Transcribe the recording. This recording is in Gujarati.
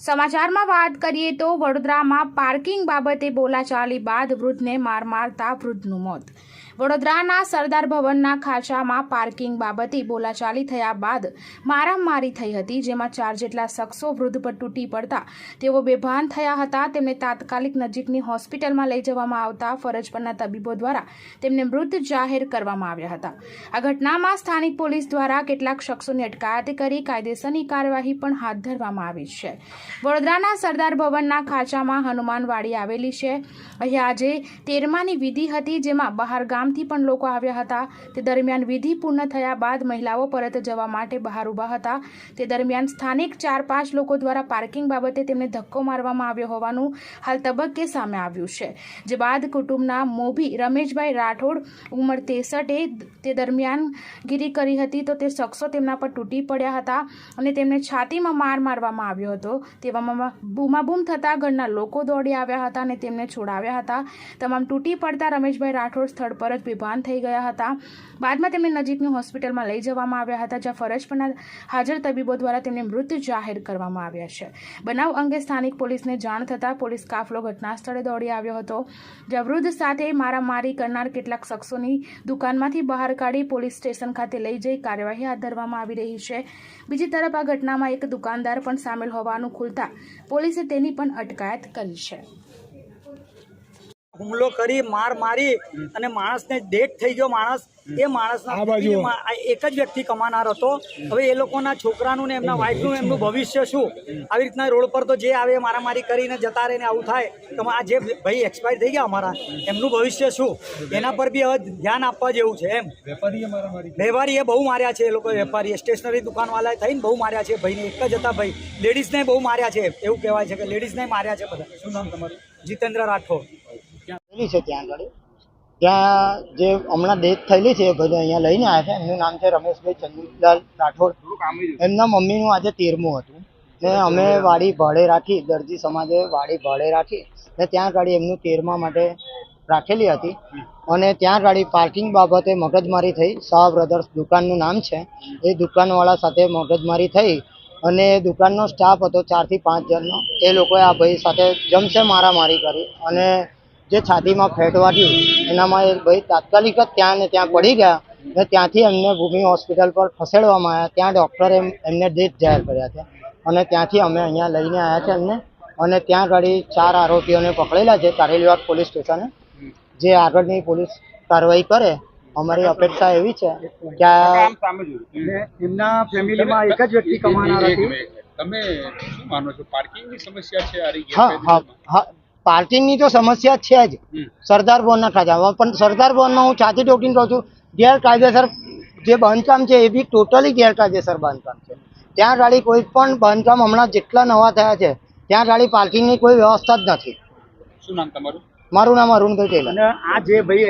સમાચારમાં વાત કરીએ તો વડોદરામાં પાર્કિંગ બાબતે બોલાચાલી બાદ વૃદ્ધને માર મારતા વૃદ્ધનું મોત. વડોદરાના સરદાર ભવનના ખાચામાં પાર્કિંગ બાબતે બોલાચાલી થયા બાદ મારામારી થઈ હતી, જેમાં ચાર જેટલા શખ્સો વૃદ્ધ પર તૂટી પડતા તેઓ બેભાન થયા હતા. તેમને તાત્કાલિક નજીકની હોસ્પિટલમાં લઈ જવામાં આવતા ફરજ પરના તબીબો દ્વારા તેમને મૃત જાહેર કરવામાં આવ્યા હતા. આ ઘટનામાં સ્થાનિક પોલીસ દ્વારા કેટલાક શખ્સોની અટકાયત કરી કાયદેસરની કાર્યવાહી પણ હાથ ધરવામાં આવી છે. વડોદરાના સરદાર ભવનના ખાંચામાં હનુમાનવાડી આવેલી છે. અહીં આજે તેરમાની વિધિ હતી, જેમાં બહાર ગામથી પણ લોકો આવ્યા હતા. તે દરમિયાન વિધિ પૂર્ણ થયા બાદ મહિલાઓ પરત જવા માટે બહાર ઊભા હતા. તે દરમિયાન સ્થાનિક ચાર પાંચ લોકો દ્વારા પાર્કિંગ બાબતે તેમને ધક્કો મારવામાં આવ્યો હોવાનું હાલ તબક્કે સામે આવ્યું છે. જે બાદ કુટુંબના મોભી રમેશભાઈ રાઠોડ ઉંમર તેસઠે તે દરમિયાન ગીરી કરી હતી તો તે શખ્સો તેમના પર તૂટી પડ્યા હતા અને તેમને છાતીમાં માર મારવામાં આવ્યો હતો. તેવામાં બૂમાબૂમ થતાં ઘરના લોકો દોડી આવ્યા હતા અને તેમને છોડાવ્યા હતા. તમામ તૂટી પડતા રમેશભાઈ રાઠોડ સ્થળ પર જ બેભાન થઈ ગયા હતા. બાદમાં તેમને નજીકની હોસ્પિટલમાં લઈ જવામાં આવ્યા હતા, જ્યાં ફરજ પરના હાજર તબીબો દ્વારા તેમને મૃત જાહેર કરવામાં આવ્યા છે. બનાવ અંગે સ્થાનિક પોલીસને જાણ થતાં પોલીસ કાફલો ઘટના સ્થળે દોડી આવ્યો હતો. જ્યાં વૃદ્ધ સાથે મારામારી કરનાર કેટલાક શખ્સોની દુકાનમાંથી બહાર કાઢી પોલીસ સ્ટેશન ખાતે લઈ જઈ કાર્યવાહી હાથ ધરવામાં આવી રહી છે. બીજી તરફ આ ઘટનામાં એક દુકાનદાર પણ સામેલ હોવાનું ખુલતા પોલીસે તેની પણ અટકાયત કરી છે. હુમલો કરી માર મારી અને માણસને ડેથ થઈ ગયો માણસ. એ માણસના એક જ વ્યક્તિ કમાનાર હતો. હવે એ લોકોના છોકરાનું ને એમના વાઈફનું એમનું ભવિષ્ય શું? આવી રીતના રોડ પર તો જે આવે મારામારી કરીને જતા રહે ને આવું થાય તો આ જે ભાઈ એક્સપાયર થઈ ગયા અમારા એમનું ભવિષ્ય શું? એના પર બી હવે ધ્યાન આપવા જેવું છે એમ. વેપારીએ બહુ માર્યા છે એ લોકો વેપારીએ. સ્ટેશનરી દુકાનવાળાએ થઈને બહુ માર્યા છે ભાઈને. એક જ હતા ભાઈ. લેડીઝને બહુ માર્યા છે. એવું કહેવાય છે કે લેડીઝને માર્યા છે બધા. શું નામ તમારું? જીતેન્દ્ર રાઠોડ. થયેલી છે ત્યાં આગળ. ત્યાં જે હમણાં ડેથ થયેલી છે એ ભાઈને અહીંયા લઈને આવ્યા છે. એમનું નામ છે રમેશભાઈ ચંદુલાલ રાઠોડ. એમના મમ્મીનું આજે તેરમું હતું. ને અમે વાડી ભાડે રાખી દરજી સમાજે વાડી ભાડે રાખી ને ત્યાં ગાડી એમનું તેરમા માટે રાખેલી હતી. અને ત્યાં ગાડી પાર્કિંગ બાબતે મગજમારી થઈ. શાહ બ્રધર્સ દુકાનનું નામ છે. એ દુકાનવાળા સાથે મગજમારી થઈ અને દુકાનનો સ્ટાફ હતો ચારથી પાંચ જણનો. એ લોકોએ આ ભાઈ સાથે જમશે મારામારી કરી અને જે છાતીમાં ફેટ વાગ્યું એનામાં એ ભાઈ તાત્કાલિક જ ત્યાં ને ત્યાં પડી ગયા ને ત્યાંથી એમને ભૂમિ હોસ્પિટલ પર ખસેડવામાં આવ્યા. ત્યાં ડૉક્ટરે એમને ડેથ જાહેર કર્યા છે. અને ત્યાંથી અમે અહીંયા લઈને આવ્યા છે એમને. અને ત્યાં ગાડી ચાર આરોપીઓને પકડેલા છે કારેલીવાડ પોલીસ સ્ટેશને. જે આગળની પોલીસ કાર્યવાહી કરે અમારી અપેક્ષા એવી છે કે એમના ફેમિલીમાં એક જ વ્યક્તિ કમાનાર હતી. તમે શું માનો છો? પાર્કિંગની સમસ્યા છે આ હા હા હા. પાર્કિંગની તો સમસ્યા છે જ. સરદાર ભવનના ખાતામાં પણ સરદાર ભવનમાં હું છાતી ટોકીને કહું છું. ગેરકાયદેસર જે બાંધકામ છે એ બી ટોટલી ગેરકાયદેસર બાંધકામ છે. ત્યાં ગાડી કોઈ પણ બાંધકામ હમણાં જેટલા નવા થયા છે ત્યાં ગાડી પાર્કિંગની કોઈ વ્યવસ્થા જ નથી. શું નામ તમારું? મારું નામ અરુણભાઈ ટેલર. આ જે ભાઈ